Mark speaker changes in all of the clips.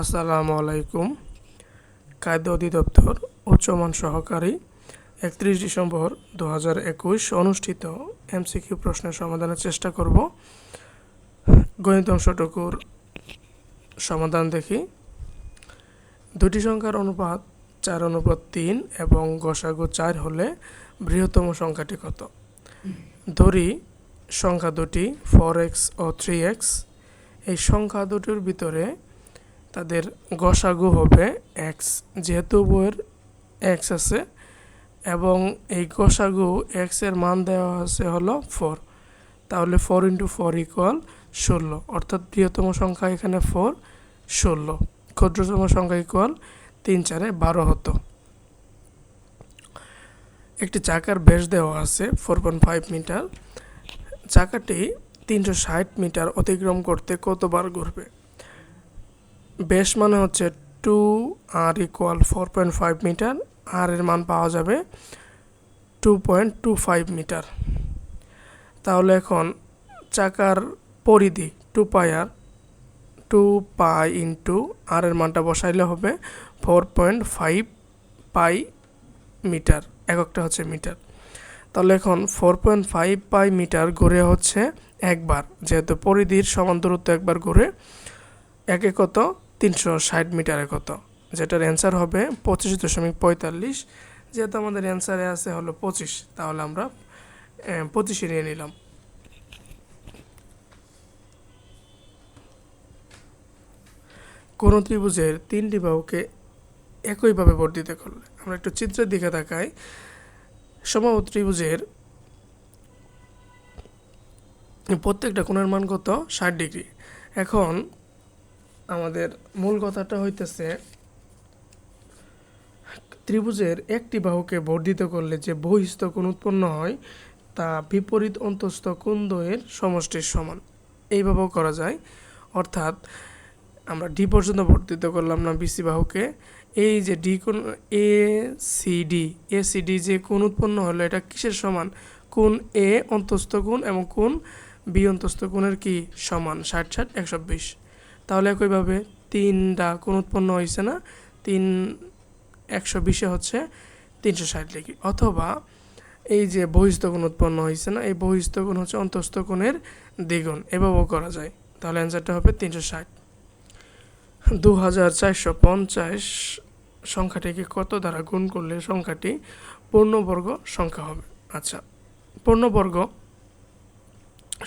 Speaker 1: আসসালামু আলাইকুম। খাদ্য অধিদপ্তর উচ্চমান সহকারী একত্রিশ ডিসেম্বর দু হাজার একুশ অনুষ্ঠিত এমসিকিউ প্রশ্নের সমাধানের চেষ্টা করব। গণিত অংশটুকুর সমাধান দেখি। দুটি সংখ্যার অনুপাত চার অনুপাত তিন এবং গসাগু চার হলে বৃহত্তম সংখ্যাটি কত? ধরি সংখ্যা দুটি ফোর এক্স ও থ্রি এক্স এই সংখ্যা দুটির ভিতরে তাদের গসাগু হবে এক্স যেহেতু বইয়ের এক্স আছে, এবং এই গসাগু এক্সের মান দেওয়া আছে হলো ফোর তাহলে ফোর ইন্টু ফোর ইকুয়াল ষোলো, অর্থাৎ বৃহত্তম সংখ্যা এখানে ফোর ষোলো। ক্ষুদ্রতম সংখ্যা ইকুয়াল তিন চারে বারো হতো। একটি চাকার ব্যাস দেওয়া আছে ফোর পয়েন্ট ফাইভ মিটার চাকাটি তিনশো ষাট মিটার অতিক্রম করতে কতবার ঘুরবে? বেশ মানে হচ্ছে two r equal four point five metre r এর মান পাওয়া যাবে two point two five metre তাহলে এখন চাকার পরিধি two pi r two pi into r এর মানটা বসাইলে হবে four point five pi metre এককটা হচ্ছে মিটার তাহলে এখন four point five pi metre ঘুরে হচ্ছে একবার, যেহেতু পরিধির সমান দূরত্ব একবার ঘুরে একে কত তিনশো ষাট মিটারে কত যেটার অ্যান্সার হবে পঁচিশ দশমিক পঁয়তাল্লিশ, যেহেতু আমাদের অ্যান্সারে আছে হলো পঁচিশ, তাহলে আমরা পঁচিশে নিয়ে নিলাম। কোনো ত্রিভুজের তিনটি বাহুকে একইভাবে বর্ধিত করলে আমরা একটু চিত্রের দিকে তাকাই। সমবাহু ত্রিভুজের প্রত্যেকটা কোণের মান কত? ষাট ডিগ্রি। এখন আমাদের মূল কথাটা হইতেছে, ত্রিভুজের একটি বাহুকে বর্ধিত করলে যে বহিস্থ কোণ উৎপন্ন হয়, তা বিপরীত অন্তস্থ কোণ দ্বয়ের সমষ্টির সমান। এইভাবেও করা যায়। অর্থাৎ, আমরা ডি পর্যন্ত বর্ধিত করলাম না বিসি বাহুকে। এই যে ডি কোণ A C D A C D যে কোণ উৎপন্ন হলো, এটা কিসের সমান? কোন এ অন্তস্থ কোণ এবং কোন বি অন্তস্থ কোণের কি সমান? ষাট ষাট, একশো বিশ। তাহলে একইভাবে তিনটা কোন উৎপন্ন হয়েছে না? তিন একশো বিশে হচ্ছে তিনশো ষাট ডিগ্রি অথবা এই যে বহিস্থ কোণ উৎপন্ন হয়েছে না, এই বহিস্থ কোণ হচ্ছে অন্তস্থ কোণের দ্বিগুণ। এভাবেও করা যায়। তাহলে অ্যান্সারটা হবে তিনশো ষাট। দু হাজার চারশো পঞ্চাশ সংখ্যাটিকে কত দ্বারা গুণ করলে সংখ্যাটি পূর্ণবর্গ সংখ্যা হবে? আচ্ছা পূর্ণবর্গ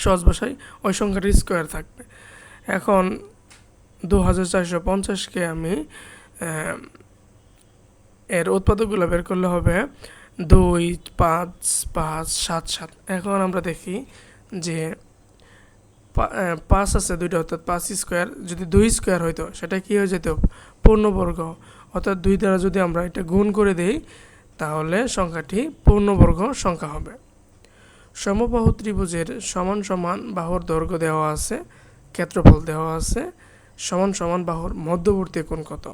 Speaker 1: সহজ ভাষায় ওই সংখ্যাটি স্কোয়ার থাকবে। এখন দু হাজার চারশো পঞ্চাশকে আমি এর উৎপাদকগুলো বের করলে হবে দুই, পাঁচ পাঁচ, সাত সাত। এখন আমরা দেখি যে পাঁচ আছে দুইটা, অর্থাৎ পাঁচ স্কোয়ার। যদি দুই স্কোয়ার হইতো, সেটা কী হয়ে যেত? পূর্ণবর্গ। অর্থাৎ দুই দ্বারা যদি আমরা এটা গুণ করে দিই, তাহলে সংখ্যাটি পূর্ণবর্গ সংখ্যা হবে। সমবাহু ত্রিভুজের সমান সমান বাহুর দৈর্ঘ্য দেওয়া আছে, ক্ষেত্রফল দেওয়া আছে সমান সমান বাহুর মধ্যবর্তী কোণ কত?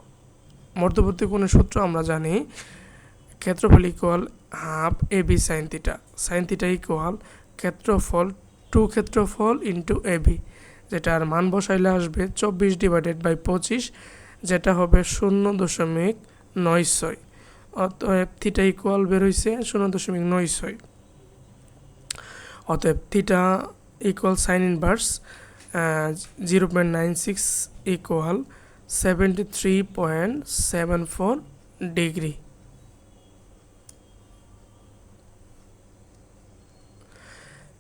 Speaker 1: মধ্যবর্তী কোণের সূত্র আমরা জানি ক্ষেত্রফল equal half A B sine theta sine theta equal ক্ষেত্রফল টু ক্ষেত্রফল ইন্টু এ বি যেটার মান বসাইলে আসবে চব্বিশ ডিভাইডেড বাই পঁচিশ, যেটা হবে শূন্য দশমিক নয় ছয়। অতএব থিটা ইকুয়াল বের হয়েছে শূন্য দশমিক নয় ছয়। অতএব theta equal sine inverse zero point nine six equal seventy three point seven four degree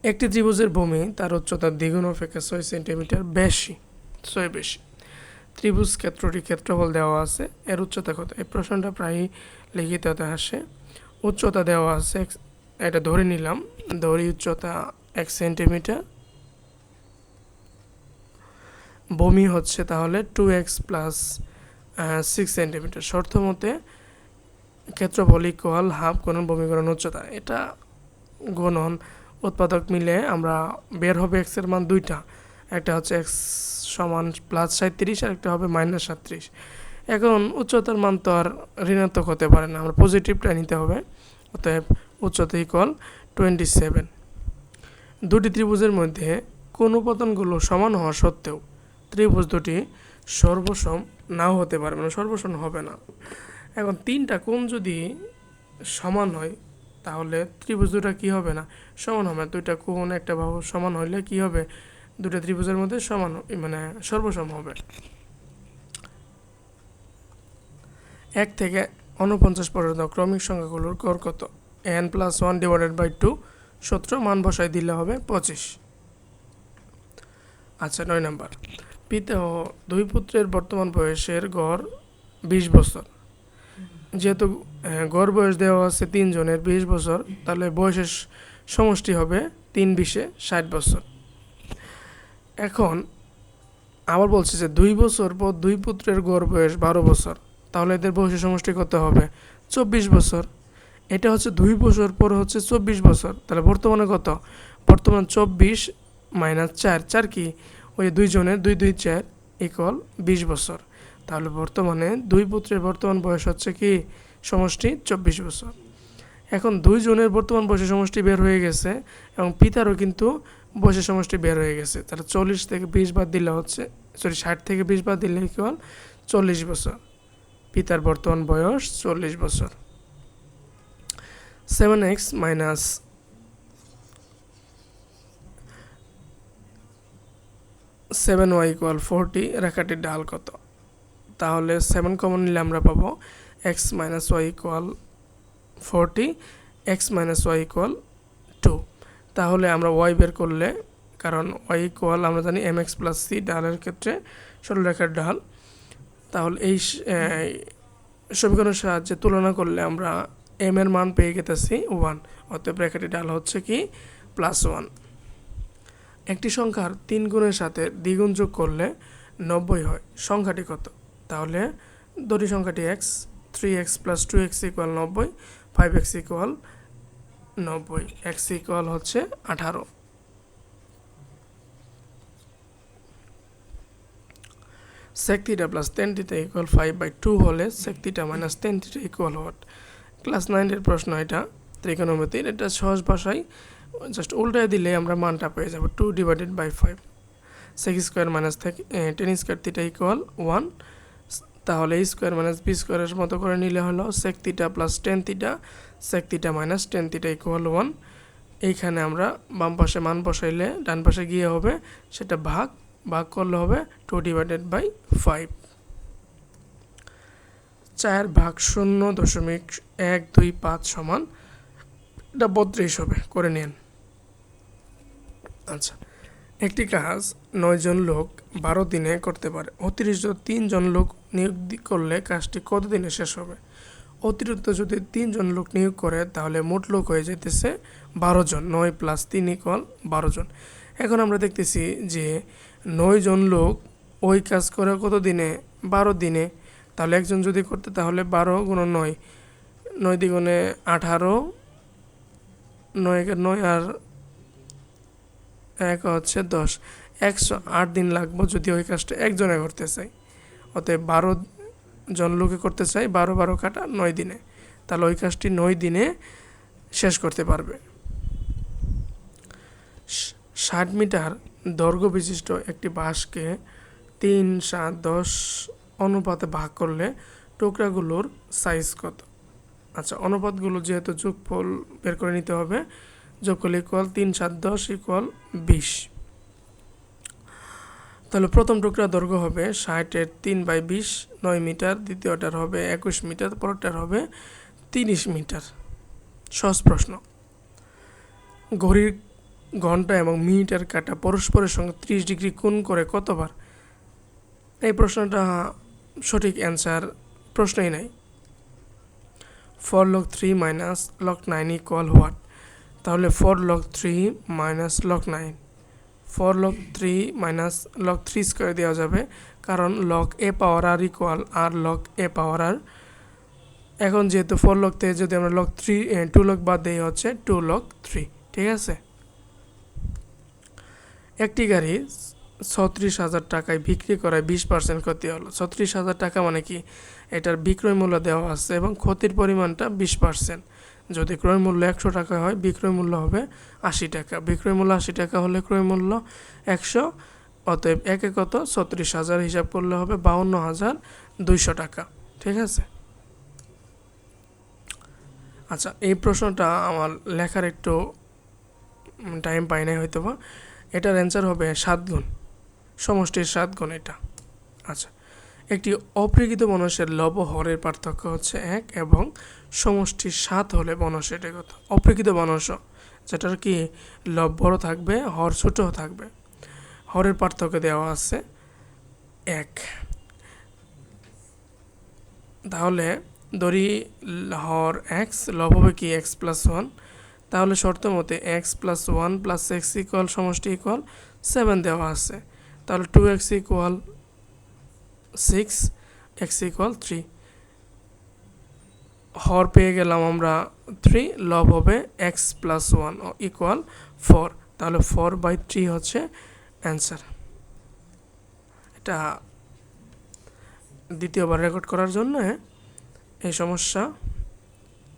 Speaker 1: একটি ত্রিভুজের ভূমি তার উচ্চতা দ্বিগুণ অপেক্ষা ছয় সেন্টিমিটার বেশি, ছয় বেশি। ত্রিভুজ ক্ষেত্রটি ক্ষেত্রফল দেওয়া আছে, এর উচ্চতা কত? এই প্রশ্নটা প্রায়ই লিখিততে আসে। উচ্চতা দেওয়া আছে এটা ধরে নিলাম ধরি উচ্চতা এক সেন্টিমিটার বমি হচ্ছে তাহলে two x plus six centimetre শর্ত মতে ক্ষেত্রফল ইকুয়াল হাফ গণন বমিকরণ উচ্চতা। এটা গণন উৎপাদক মিলে আমরা বের হবে এক্সের মান দুইটা। একটা হচ্ছে এক্স সমান প্লাস সাঁত্রিশ আর একটা হবে মাইনাস সাঁত্রিশ এখন উচ্চতার মান তো আর ঋণাত্মক হতে পারে না। আমরা পজিটিভটা নিতে হবে। অতএব উচ্চতা ইকুয়াল টোয়েন্টি সেভেন দুটি ত্রিভুজের মধ্যে কোন উপাদানগুলো সমান হওয়া সত্ত্বেও ত্রিভুজ দুটি সর্বসম নাও হতে পারে মানে সর্বসম হবে না। এখন তিনটা কোণ যদি সমান হয়, তাহলে ত্রিভুজ দুটা কী হবে না? সমান হবে না। দুইটা কোণ, একটা বাহু সমান হইলে কি হবে? দুটো ত্রিভুজের মধ্যে সমান মানে সর্বসম হবে। এক থেকে উনপঞ্চাশ পর্যন্ত ক্রমিক সংখ্যাগুলোর গড় কত? N plus one divided by two সতেরো মান বসাই দিলে হবে পঁচিশ। আচ্ছা নয় নাম্বার। পিতা ও দুই পুত্রের বর্তমান বয়সের গড় বিশ বছর। যেহেতু আহ, গড় বয়স দেওয়া আছে তিনজনের বিশ বছর তাহলে বয়সের সমষ্টি হবে তিন বিশে ষাট বছর। এখন আবার বলছে যে দুই বছর পর দুই পুত্রের গড় বয়স বারো বছর তাহলে এদের বয়সের সমষ্টি কত হবে? চব্বিশ বছর। এটা হচ্ছে দুই বছর পর হচ্ছে চব্বিশ বছর তাহলে বর্তমানে কত? বর্তমান চব্বিশ মাইনাস চার চার কি? ওই দুইজনের দুই দুই চার ইকুয়াল বিশ বছর। তাহলে বর্তমানে দুই পুত্রের বর্তমান বয়স হচ্ছে কি? সমষ্টি চব্বিশ বছর। এখন দুইজনের বর্তমান বয়সের সমষ্টি বের হয়ে গেছে এবং পিতারও কিন্তু বয়সের সমষ্টি বের হয়ে গেছে। তাহলে চল্লিশ থেকে বিশ বাদ দিলে হচ্ছে সরি ষাট থেকে বিশ বাদ দিলে ইকুয়াল চল্লিশ বছর। পিতার বর্তমান বয়স চল্লিশ বছর। Seven x minus seven y equal forty রেখাটির ডাল কত? তাহলে সেভেন কমন নিলে আমরা পাবো x minus y equal forty x minus y equal two তাহলে আমরা ওয়াই বের করলে, কারণ ওয়াই ইকুয়াল আমরা জানি এম এক্স প্লাস সি ডালের ক্ষেত্রে সরলরেখার ডাল তাহলে এই সমীকরণের সাহায্যে তুলনা করলে আমরা এম এর মান পেয়ে গেতেছি ওয়ান অতএব রেখাটির ডাল হচ্ছে কি? প্লাস ওয়ান একটি সংখ্যার তিন গুণের সাথে দ্বিগুণ যোগ করলে নব্বই হয়। সংখ্যাটি কত? তাহলে দুটি সংখ্যাটি x three x plus two x equal নব্বই ফাইভ এক্স ইকুয়াল নব্বই। এক্স ইকুয়াল হচ্ছে আঠারো। Sec theta plus tan theta equal five by two হলে sec theta minus tan theta equal what class নাইনের প্রশ্ন এটা ত্রিকোণমিতির এটা সহজ ভাষায় জাস্ট উল্টায় দিলে আমরা মানটা পেয়ে যাব two divided by five sec square minus থেকে tan square theta equal one তাহলে এই স্কোয়ার মাইনাস বি স্কোয়ারের মতো করে নিলে হলো sec theta plus tan theta sec theta minus tan theta equal one এইখানে আমরা বাম পাশে মান বসাইলে ডান পাশে গিয়ে হবে, সেটা ভাগ ভাগ করলে হবে টু ডিভাইডেড বাই ফাইভ চার ভাগ শূন্য দশমিক এক দুই পাঁচ সমান, এটা বত্রিশ হবে, করে নিন আচ্ছা একটি কাজ নয়জন লোক বারো দিনে করতে পারে। অতিরিক্ত তিনজন লোক নিয়োগ করলে কাজটি কত দিনে শেষ হবে? অতিরিক্ত যদি তিনজন লোক নিয়োগ করে, তাহলে মোট লোক হয়ে যেতেছে বারো জন, নয় প্লাস তিন ইকুয়াল বারো জন। এখন আমরা দেখতেছি যে নয় জন লোক ওই কাজ করে কত দিনে বারো দিনে। তাহলে একজন যদি করতে, তাহলে বারো গুণ নয় নয় দ্বিগুণে আঠারো, নয় নয় আর এক হচ্ছে দশ। একশো আট দিন লাগবো যদি ওই কাজটা একজনে করতে চাই। অতএব বারো জন লোকে করতে চাই, বারো বারো কাটা নয় দিনে। তাহলে ওই কাজটি নয় দিনে শেষ করতে পারবে। ষাট মিটার দৈর্ঘ্য বিশিষ্ট একটি বাঁশকে তিন সাত দশ অনুপাতে ভাগ করলে টুকরাগুলোর সাইজ কত? আচ্ছা অনুপাতগুলো যেহেতু যোগফল বের করে নিতে হবে যোগফল ইকুয়াল তিন সাত দশ ইকুয়াল বিশ। তাহলে প্রথম টুকরা দৈর্ঘ্য হবে ষাটের তিন বাই বিশ, নয় মিটার। দ্বিতীয়টার হবে একুশ মিটার, পরেরটার হবে তিরিশ মিটার। সহজ প্রশ্ন। ঘড়ির ঘণ্টা এবং মিনিটের কাটা পরস্পরের সঙ্গে ত্রিশ ডিগ্রি কোণ করে কতবার? এই প্রশ্নটা সঠিক অ্যান্সার প্রশ্নই নাই। Four log three minus log nine equal what তাহলে four log three minus log nine four log three minus log three square দেওয়া যাবে, কারণ log a power r equal r log a power r এখন যেহেতু four lock থেকে যদি আমরা lock three two lock বাদ দিই হচ্ছে টু লক থ্রি ঠিক আছে? একটি গাড়ি ছত্রিশ হাজার টাকায় বিক্রি করায় বিশ পার্সেন্ট ক্ষতি হলো। ছত্রিশ হাজার টাকা মানে কি? এটার বিক্রয় মূল্য দেওয়া আছে এবং ক্ষতির পরিমাণটা বিশ পার্সেন্ট যদি ক্রয় মূল্য একশো টাকা হয়, বিক্রয় মূল্য হবে আশি টাকা। বিক্রয় মূল্য আশি টাকা হলে ক্রয় মূল্য একশো, অতএব একে কত? ছত্রিশ হাজার। হিসাব করলে হবে বাউন্ন হাজার দুইশো টাকা। ঠিক আছে? আচ্ছা এই প্রশ্নটা আমার লেখার একটু টাইম পাই নাই হয়তো বা এটার অ্যান্সার হবে সাত গুণ। সমষ্টির সাত গুণ এটা। আচ্ছা একটি অপ্রকৃত বনসের লব হরের পার্থক্য হচ্ছে এক এবং সমষ্টির সাত হলে বনস এটা কত অপ্রকৃত বনস, যেটার কি লব বড় থাকবে, হর ছোটও থাকবে। হরের পার্থক্য দেওয়া আছে এক। তাহলে ধরি হর এক্স লব হবে কি এক্স প্লাস ওয়ান তাহলে শর্ত মতে x plus one plus x equal সমষ্টি ইকুয়াল সেভেন দেওয়া আছে। তাহলে two x equal six x equal three হর পেয়ে গেলাম আমরা থ্রি লব হবে x plus one equal four তাহলে ফোর বাই থ্রি হচ্ছে অ্যান্সার এটা দ্বিতীয়বার রেকর্ড করার জন্য এই সমস্যা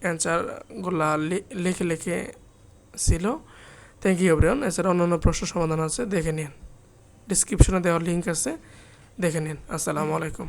Speaker 1: অ্যান্সারগুলা লিখে লিখে ছিল। থ্যাংক ইউ এভরিওয়ান এছাড়া অন্যান্য প্রশ্ন সমাধান আছে, দেখে নিন। ডিসক্রিপশনে দেওয়ার লিঙ্ক আছে। দেখে নিন। আসসালামু আলাইকুম।